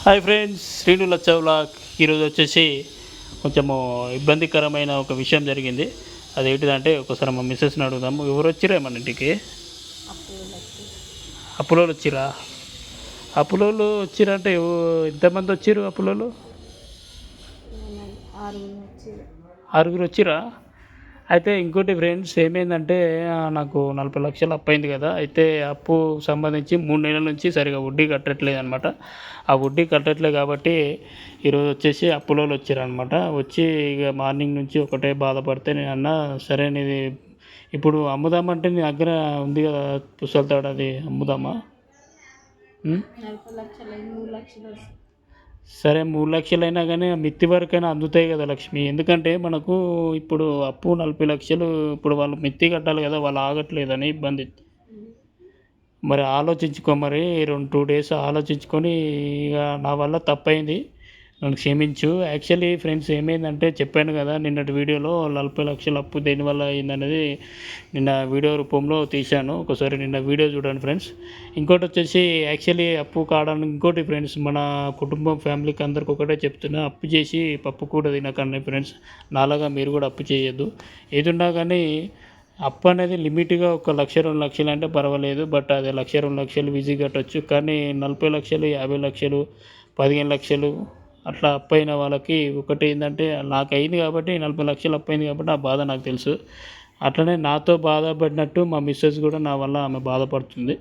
Hi friends Srinu లచ్చవ్లా ఈరోజు వచ్చేసి కొంచెము ఇబ్బందికరమైన ఒక విషయం జరిగింది. అదేంటిదంటే ఒకసారి మా మిస్సెస్ని అడుగుదాము ఎవరు వచ్చిరా మన ఇంటికి? అప్పులోళ్ళు వచ్చిరా అప్పులోళ్ళు వచ్చిరంటే ఎవ- ఎంతమంది వచ్చిర్రు అప్పులోళ్ళు? వచ్చారు ఆరుగురు వచ్చిరా అయితే ఇంకోటి ఫ్రెండ్స్ ఏమైందంటే నాకు నలభై లక్షలు అప్పు అయింది కదా. అయితే అప్పు సంబంధించి మూడు నెలల నుంచి సరిగా వడ్డీ కట్టట్లేదు అనమాట ఆ వడ్డీ కట్టట్లేదు కాబట్టి ఈరోజు వచ్చేసి అప్పులో వచ్చారనమాట వచ్చి ఇక మార్నింగ్ నుంచి ఒకటే బాధపడితే నేను అన్నా సరే నీది ఇప్పుడు అమ్ముదామంటే నీ దగ్గర ఉంది కదా పుస్తలతాడు అది అమ్ముదామా? సరే మూడు లక్షలైనా కానీ మిత్తి వరకైనా అందుతాయి కదా లక్ష్మి. ఎందుకంటే మనకు ఇప్పుడు అప్పు నలభై లక్షలు ఇప్పుడు వాళ్ళు మిత్తి కట్టాలి కదా వాళ్ళు ఆగట్లేదని ఇబ్బంది. మరి ఆలోచించుకో మరి రెండు టూ డేస్ ఆలోచించుకొని ఇక నా వల్ల తప్పైంది. నన్ను క్షమించు. యాక్చువల్లీ ఫ్రెండ్స్ ఏమైందంటే చెప్పాను కదా నిన్నటి వీడియోలో నలభై లక్షల అప్పు దేనివల్ల అయిందనేది నిన్న వీడియో రూపంలో తీశాను. ఒకసారి నిన్న వీడియో చూడండి ఫ్రెండ్స్ ఇంకోటి వచ్చేసి యాక్చువల్లీ అప్పు కావడానికి ఇంకోటి ఫ్రెండ్స్ మన కుటుంబం ఫ్యామిలీకి అందరికి ఒకటే చెప్తున్నా అప్పు చేసి పప్పు కూడా తినకండి ఫ్రెండ్స్ నాలాగా మీరు కూడా అప్పు చేయొద్దు. ఏదున్నా కానీ అప్పు అనేది లిమిట్గా ఒక లక్ష రెండు లక్షలు అంటే పర్వాలేదు బట్ అది లక్ష రెండు లక్షలు ఈజీ కట్టొచ్చు. కానీ నలభై లక్షలు యాభై లక్షలు పదిహేను లక్షలు అట్లా అప్పు అయిన వాళ్ళకి ఒకటి ఏంటంటే నాకు అయింది కాబట్టి నలభై లక్షలు అప్పు అయింది కాబట్టి ఆ బాధ నాకు తెలుసు. అట్లనే నాతో బాధపడినట్టు మా మిస్సెస్ కూడా నా వల్ల ఆమె బాధపడుతుంది.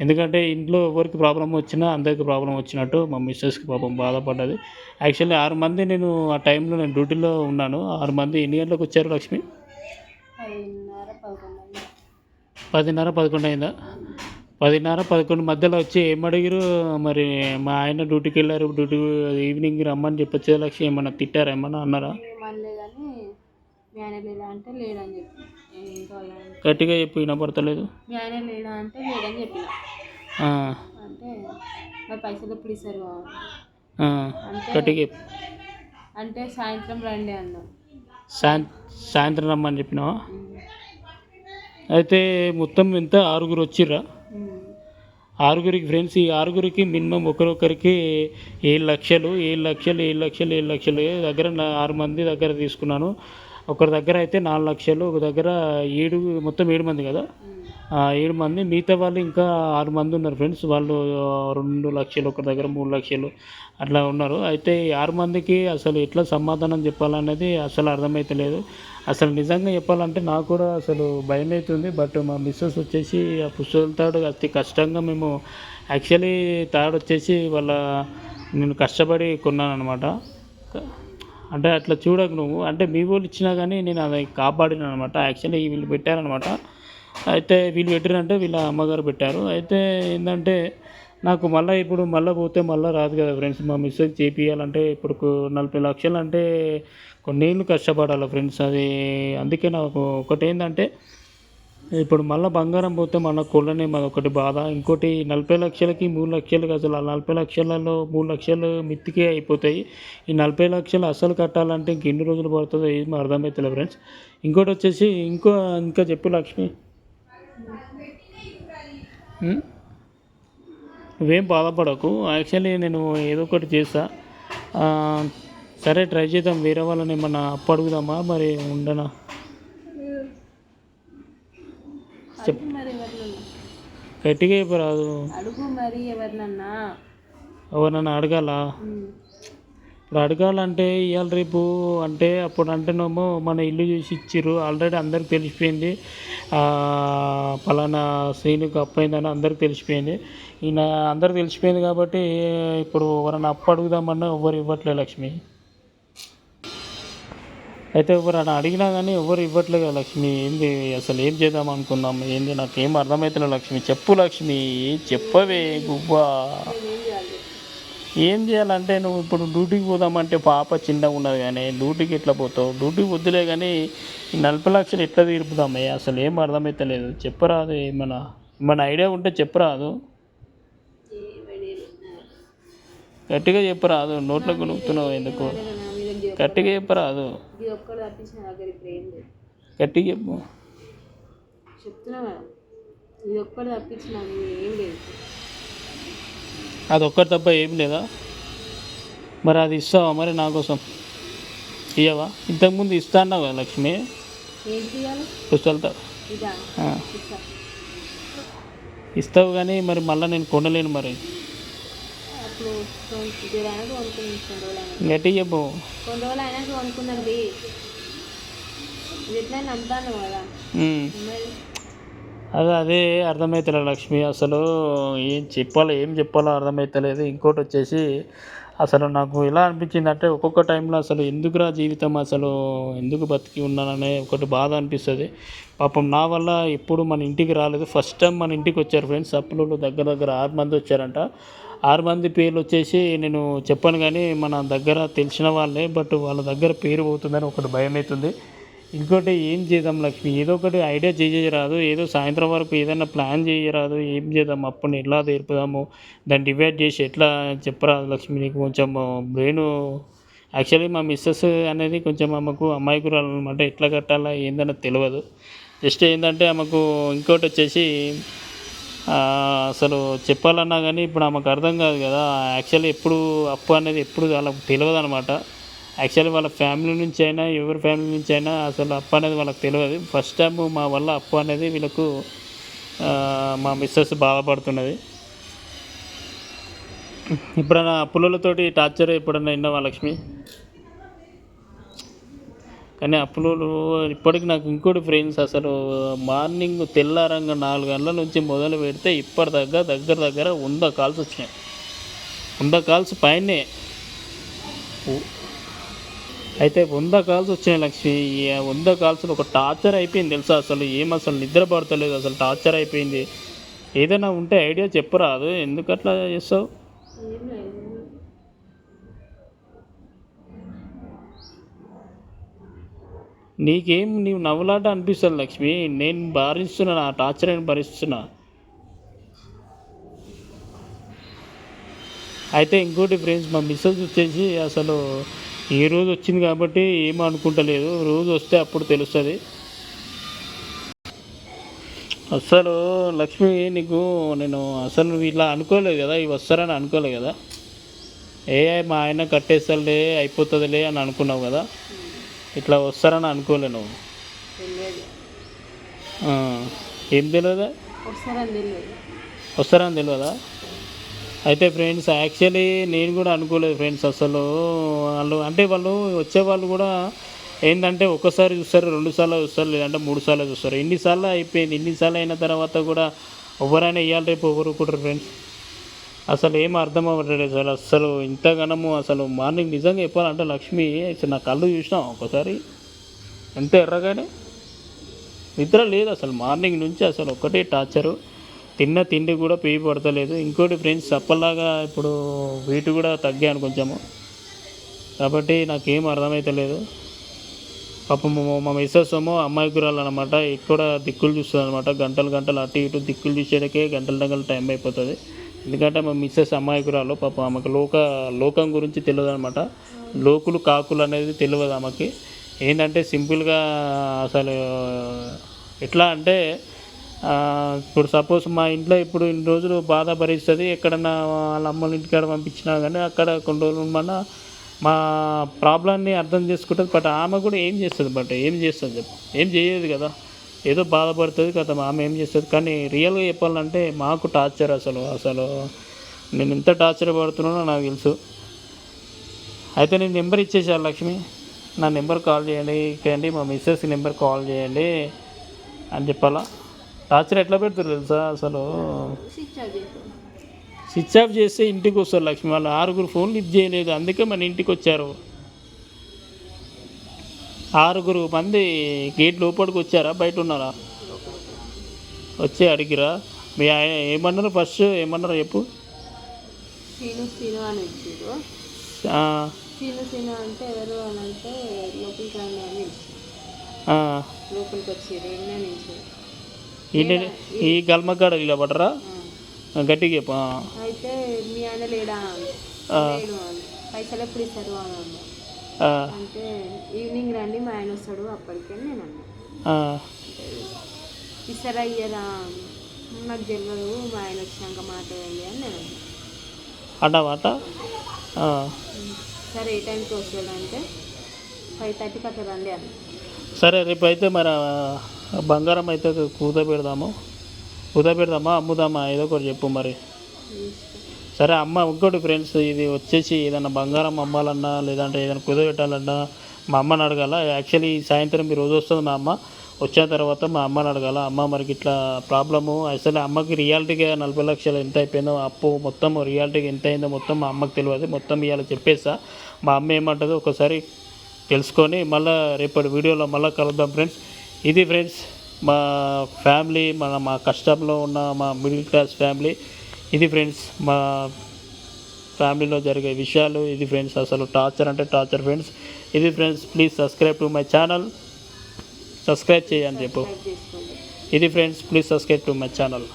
ఎందుకంటే ఇంట్లో ఎవరికి ప్రాబ్లం వచ్చినా అందరికి ప్రాబ్లం వచ్చినట్టు మా మిస్సెస్కి పాపం బాధపడ్డది. యాక్చువల్లీ ఆరు మంది నేను ఆ టైంలో నేను డ్యూటీలో ఉన్నాను. ఆరు మంది ఎన్ని గంటలకు వచ్చారు లక్ష్మి? పదిన్నర పదకొండు అయింది? పదిన్నర పదకొండు మధ్యలో వచ్చి ఏం అడిగారు మరి మా ఆయన డ్యూటీకి వెళ్ళారు డ్యూటీ ఈవినింగ్ రమ్మని చెప్పొచ్చే లక్ష్యం ఏమన్నా తిట్టారా? ఏమన్నా అన్నారా? చెప్పి గట్టిగా చెప్పి వినపడతలేదు. గట్టిగా చెప్పు. అంటే సాయంత్రం రండి అన్నాం సాయం సాయంత్రం రమ్మని చెప్పినావా? అయితే మొత్తం ఎంత? ఆరుగురు వచ్చిర్రా? ఆరుగురికి ఫ్రెండ్స్ ఈ ఆరుగురికి మినిమం ఒకరొకరికి ఏడు లక్షలు ఏడు లక్షలు ఏడు లక్షలు ఏడు లక్షలు. దగ్గర ఆరు మంది దగ్గర తీసుకున్నాను. ఒకరి దగ్గర అయితే నాలుగు లక్షలు ఒక దగ్గర ఏడు మొత్తం ఏడు మంది కదా? ఏడు మంది మిగతా వాళ్ళు ఇంకా ఆరు మంది ఉన్నారు ఫ్రెండ్స్. వాళ్ళు రెండు లక్షలు ఒక దగ్గర మూడు లక్షలు అట్లా ఉన్నారు. అయితే ఈ ఆరు మందికి అసలు ఎట్లా సమాధానం చెప్పాలనేది అసలు అర్థమైతలేదు అసలు నిజంగా చెప్పాలంటే నాకు కూడా అసలు భయం అవుతుంది బట్ మా మిస్సెస్ వచ్చేసి ఆ పుస్తకాల తాడు అతి కష్టంగా మేము యాక్చువల్లీ తాడు వచ్చేసి వాళ్ళ నేను కష్టపడి కొన్నాను అనమాట అంటే అట్లా చూడకు నువ్వు. అంటే మీ వాళ్ళు ఇచ్చినా కానీ నేను అది కాపాడిన అనమాట యాక్చువల్లీ వీళ్ళు పెట్టారనమాట అయితే వీళ్ళు పెట్టారంటే వీళ్ళ అమ్మగారు పెట్టారు. అయితే ఏంటంటే నాకు మళ్ళీ ఇప్పుడు మళ్ళీ పోతే మళ్ళీ రాదు కదా ఫ్రెండ్స్. మా మిస్సెస్ చేపియాలంటే ఇప్పుడు నలభై లక్షలు అంటే కొన్నేళ్ళు కష్టపడాలి ఫ్రెండ్స్. అది అందుకే నాకు ఒకటి ఏంటంటే ఇప్పుడు మళ్ళీ బంగారం పోతే మన కొల్లనే మన ఒకటి బాధ. ఇంకోటి నలభై లక్షలకి మూడు లక్షలకి అసలు ఆ నలభై లక్షలలో మూడు లక్షలు మిత్తికే అయిపోతాయి. ఈ నలభై లక్షలు అసలు కట్టాలంటే ఇంక ఎన్ని రోజులు పడుతుందో ఏమీ అర్థమవుతలేదు ఫ్రెండ్స్. ఇంకోటి వచ్చేసి ఇంకో ఇంకా చెప్పు లక్ష్మి. నువ్వేం బాధపడకు. యాక్చువల్లీ నేను ఏదో ఒకటి చేస్తా. సరే ట్రై చేద్దాం. వేరే వాళ్ళని ఏమన్నా అప్పు అడుగుదామా? మరి ఉండనా? ఎవరినన్నా. గట్టిగా చెప్పరాదు మరి ఎవరినన్నా. ఎవరన్నా అడగాలా. ఇప్పుడు అడగాలంటే ఇవాళ రేపు అంటే అప్పుడు అంటేనేమో మన ఇల్లు చూసి ఇచ్చిర్రు. ఆల్రెడీ అందరికి తెలిసిపోయింది. పలానా శ్రీనుకి అప్పైందని అందరికి తెలిసిపోయింది. ఈయన అందరికి తెలిసిపోయింది కాబట్టి ఇప్పుడు ఎవరైనా అప్పు అడుగుదామన్నా ఎవరు ఇవ్వట్లేదు లక్ష్మి. అయితే ఎవరైనా అడిగినా కానీ ఎవరు ఇవ్వట్లేదు కదా లక్ష్మి. ఏంది అసలు ఏం చేద్దాం అనుకుందాం? ఏంది నాకు ఏం అర్థమవుతలేదు లక్ష్మి. చెప్పు లక్ష్మి. చెప్పవే గువ్వా ఏం చేయాలంటే నువ్వు ఇప్పుడు డ్యూటీకి పోదామంటే పాప చిన్నగా ఉన్నది కానీ డ్యూటీకి ఎట్లా పోతావు? డ్యూటీకి వద్దులే కానీ నలభై లక్షలు ఎట్లా తీర్పుదామే అసలు ఏం అర్థమవుతలేదు చెప్పరాదు ఏమన్నా ఏమన్నా ఐడియా ఉంటే చెప్పరాదు. గట్టిగా చెప్పరాదు. నోట్లో కొనుక్కుతున్నావు ఎందుకు? గట్టిగా చెప్పరాదు. గట్టిగా చెప్పు. చెప్తున్నా ఇది ఒక్కడు తప్పించిన ఏం లేదు. అది ఒక్కటి తప్ప ఏం లేదా? మరి అది ఇస్తావా మరి నా కోసం? ఇయ్యవా? ఇంతకుముందు ఇస్తా అన్నావు కదా లక్ష్మి. ఇస్తా. ఇస్తావు కానీ మరి మళ్ళీ నేను కొనలేను మరి. గట్టి చెప్పు కొన్ని రోజులు అయినాక కొనుక్కున్నది ఇది ఎట్లా నమ్ముతాను కదా. అదే అదే అర్థమవుతలేదు లక్ష్మి. అసలు ఏం చెప్పాలో ఏం చెప్పాలో అర్థమవుతలేదు ఇంకోటి వచ్చేసి అసలు నాకు ఎలా అనిపించింది అంటే ఒక్కొక్క టైంలో అసలు ఎందుకురా జీవితం అసలు ఎందుకు బతికి ఉన్నాననే ఒకటి బాధ అనిపిస్తుంది. పాపం నా వల్ల ఎప్పుడు మన ఇంటికి రాలేదు. ఫస్ట్ టైం మన ఇంటికి వచ్చారు ఫ్రెండ్స్. అప్పులలో దగ్గర దగ్గర ఆరు మంది వచ్చారంట. ఆరు మంది పేర్లు వచ్చేసి నేను చెప్పాను కానీ మన దగ్గర తెలిసిన వాళ్ళే బట్ వాళ్ళ దగ్గర పేరు పోతుందని ఒకటి భయం అవుతుంది ఇంకోటి ఏం చేద్దాం లక్ష్మి? ఏదో ఒకటి ఐడియా చేయరాదు. ఏదో సాయంత్రం వరకు ఏదైనా ప్లాన్ చేయరాదు. ఏం చేద్దాం? అప్పుని ఎలా తీర్పుదాము? దాన్ని డివైడ్ చేసి ఎట్లా చెప్పరాదు లక్ష్మి? నీకు కొంచెం బ్రెయిన్ యాక్చువల్లీ మా మిస్సెస్ అనేది కొంచెం ఆమెకు అమాయకురాలు అనమాట ఎట్లా కట్టాలా ఏందన్నది తెలియదు జస్ట్ ఏంటంటే ఆమెకు ఇంకోటి వచ్చేసి అసలు చెప్పాలన్నా కానీ ఇప్పుడు ఆమెకు అర్థం కాదు కదా. యాక్చువల్లీ ఎప్పుడు అప్పు అనేది ఎప్పుడు అలా తెలియదు అనమాట యాక్చువల్లీ వాళ్ళ ఫ్యామిలీ నుంచి అయినా ఎవరి ఫ్యామిలీ నుంచి అయినా అసలు అప్పు అనేది వాళ్ళకి తెలియదు. ఫస్ట్ టైం మా వల్ల అప్పు అనేది వీళ్ళకు మా మిస్సెస్ బాధపడుతున్నది. ఇప్పుడన్నా అప్పులతోటి టార్చర్ ఎప్పుడన్నా విన్నావా లక్ష్మి కానీ అప్పులు ఇప్పటికి నాకు ఇంకోటి ఫ్రెండ్స్ అసలు మార్నింగ్ తెల్లారంగా నాలుగు గంటల నుంచి మొదలు పెడితే ఇప్పటిదాకా దగ్గర దగ్గర వంద కాల్స్ వచ్చినాయి. వంద కాల్స్ పైనే. అయితే వంద కాల్స్ వచ్చినాయి లక్ష్మి. వంద కాల్స్ ఒక టార్చర్ అయిపోయింది తెలుసా అసలు? ఏం అసలు నిద్ర పడతలేదు అసలు టార్చర్ అయిపోయింది. ఏదైనా ఉంటే ఐడియా చెప్పరాదు ఎందుకు అట్లా చేస్తావు? నీకేం నీవు నవ్వులాట అనిపిస్తుంది లక్ష్మి. నేను భరిస్తున్నా నా టార్చర్ నేను భరిస్తున్నా. అయితే ఇంకోటి ఫ్రెండ్స్ మా మిస్సెస్ వచ్చేసి అసలు ఏ రోజు వచ్చింది కాబట్టి ఏం అనుకుంటలేదు. రోజు వస్తే అప్పుడు తెలుస్తుంది. అసలు లక్ష్మి నీకు నేను అసలు ఇలా అనుకోలేదు కదా ఇవి వస్తారని అనుకోలేదు కదా. ఏ మా ఆయన కట్టేస్తాలే అయిపోతుందిలే అని అనుకున్నావు కదా. ఇట్లా వస్తారని అనుకోలే నువ్వు. ఏం తెలియదు. వస్తారని తెలియదా? అయితే ఫ్రెండ్స్ యాక్చువల్లీ నేను కూడా అనుకోలేదు ఫ్రెండ్స్ అసలు వాళ్ళు అంటే వాళ్ళు వచ్చేవాళ్ళు కూడా ఏంటంటే ఒక్కసారి చూస్తారు రెండు సార్లు చూస్తారు లేదంటే మూడు సార్లు చూస్తారు. ఎన్నిసార్లు అయిపోయింది ఎన్నిసార్లు అయిన తర్వాత కూడా ఎవరైనా ఇవ్వాలి రేపు ఎవరుకుంటారు ఫ్రెండ్స్? అసలు ఏం అర్థం అవ్వట్లేదు అసలు అసలు ఇంతగానము అసలు మార్నింగ్ నిజంగా చెప్పాలంటే లక్ష్మి అసలు నా కళ్ళు చూసినాం ఒకసారి ఎంత ఎర్రగానే నిద్ర లేదు అసలు మార్నింగ్ నుంచి అసలు ఒక్కటే టార్చరు. తిన్న తిండి కూడా పేయి పడతలేదు. ఇంకోటి ఫ్రెండ్స్ అప్పలాగా ఇప్పుడు వెయిట్ కూడా తగ్గాను కొంచెము. కాబట్టి నాకేం అర్థమవుతలేదు పాపం మా- మా మిస్సెస్ ఏమో అమ్మాయి గురాలు అనమాట ఇక్కడ దిక్కులు చూస్తుంది అనమాట గంటలు గంటలు అటు ఇటు దిక్కులు చూసేటకే గంటల గంటలు టైం అయిపోతుంది. ఎందుకంటే మా మిస్సెస్ అమ్మాయి గురాలు పాపం ఆమెకు లోక లోకం గురించి తెలియదు అనమాట లోకులు కాకులు అనేది తెలియదు ఆమెకి. ఏంటంటే సింపుల్గా అసలు ఎట్లా అంటే ఇప్పుడు సపోజ్ మా ఇంట్లో ఇప్పుడు ఇన్ని రోజులు బాధ భరిస్తుంది ఎక్కడన్నా వాళ్ళ అమ్మల ఇంటికాడ పంపించినా కానీ అక్కడ కొన్ని రోజులు మన మా ప్రాబ్లమ్ని అర్థం చేసుకుంటుంది. బట్ ఆమె కూడా ఏం చేస్తుంది బట్ ఏం చేస్తుంది చెప్పు. ఏం చేయదు కదా. ఏదో బాధపడుతుంది కదా ఆమె ఏం చేస్తుంది. కానీ రియల్గా చెప్పాలంటే మాకు టార్చర్ అసలు అసలు నేను ఎంత టార్చర్ పడుతున్నానో నాకు తెలుసు. అయితే నేను నెంబర్ ఇచ్చేసాను లక్ష్మి. నా నెంబర్ కాల్ చేయండి ఇక్కడండి మా మిస్సెస్ నెంబర్ కాల్ చేయండి అని చెప్పాలా? టార్చర్ ఎట్లా పెడతారు తెలుసా అసలు? స్విచ్ ఆఫ్ చేస్తే ఇంటికి వస్తారు లక్ష్మి. వాళ్ళు ఆరుగురు ఫోన్ లిఫ్ట్ చేయలేదు. అందుకే మన ఇంటికి వచ్చారు. ఆరుగురు మంది గేట్ లోపలికి వచ్చారా? బయట ఉన్నారా? వచ్చి అడిగిరా. మీ ఆయన ఏమన్నారు? ఫస్ట్ ఏమన్నారు చెప్పు. సీను సీను అని వచ్చారు ఆ, సీను సీను అంటే ఎవరు అని లోపలికి లోపలికి ఈయన ఈ గల్మకాడ ఇలా పడరా. గట్టిగా చెప్పు అయితే మీ ఆయన లేడా? అని. పైసలు ఎప్పుడు ఇస్తారు అని అన్నా. ఆ, అంటే ఈవినింగ్ రండి మా ఆయన వస్తాడు అప్పటికే నేను అన్నా. ఆ, ఇస్తారా ఇయ్యరా? అని. నాకు తెలియదు మా ఆయన వచ్చినాక మాట్లాడండి అని నేను అన్నా. అన్నావాట ఆ, సరే ఏ టైంకి వస్తుందంటే ఫైవ్ థర్టీకి అట్లా రండి అని సరే రేపు అయితే మరి బంగారం అయితే కూత పెడదాము. కూత పెడదామా? అమ్ముదామా? ఏదో ఒకటి చెప్పు మరి. సరే అమ్మ ఇంకోటి ఫ్రెండ్స్ ఇది వచ్చేసి ఏదైనా బంగారం అమ్మాలన్నా లేదంటే ఏదైనా కుద పెట్టాలన్నా మా అమ్మని అడగాల? యాక్చువల్లీ సాయంత్రం ఈ రోజు వస్తుంది మా అమ్మ. వచ్చిన తర్వాత మా అమ్మని అడగాల? అమ్మ మరికి ఇట్లా ప్రాబ్లము? అసలు అమ్మకి రియాలిటీగా నలభై లక్షలు ఎంత అయిపోయిందో అప్పు మొత్తం రియాలిటీగా ఎంత అయిందో మొత్తం మా అమ్మకి తెలియదు. మొత్తం ఇవాళ చెప్పేసా మా అమ్మ ఏమంటుందో ఒకసారి తెలుసుకొని మళ్ళీ రేపటి వీడియోలో మళ్ళీ కలుద్దాం ఫ్రెండ్స్ ఇది ఫ్రెండ్స్ మా ఫ్యామిలీ మన మా కష్టంలో ఉన్న మా మిడిల్ క్లాస్ ఫ్యామిలీ. ఇది ఫ్రెండ్స్ మా ఫ్యామిలీలో జరిగే విషయాలు. ఇది ఫ్రెండ్స్ అసలు టార్చర్ అంటే టార్చర్ ఫ్రెండ్స్. ఇది friends please subscribe to my channel. Subscribe చేయండి చెప్పు. ఇది friends please subscribe to my channel.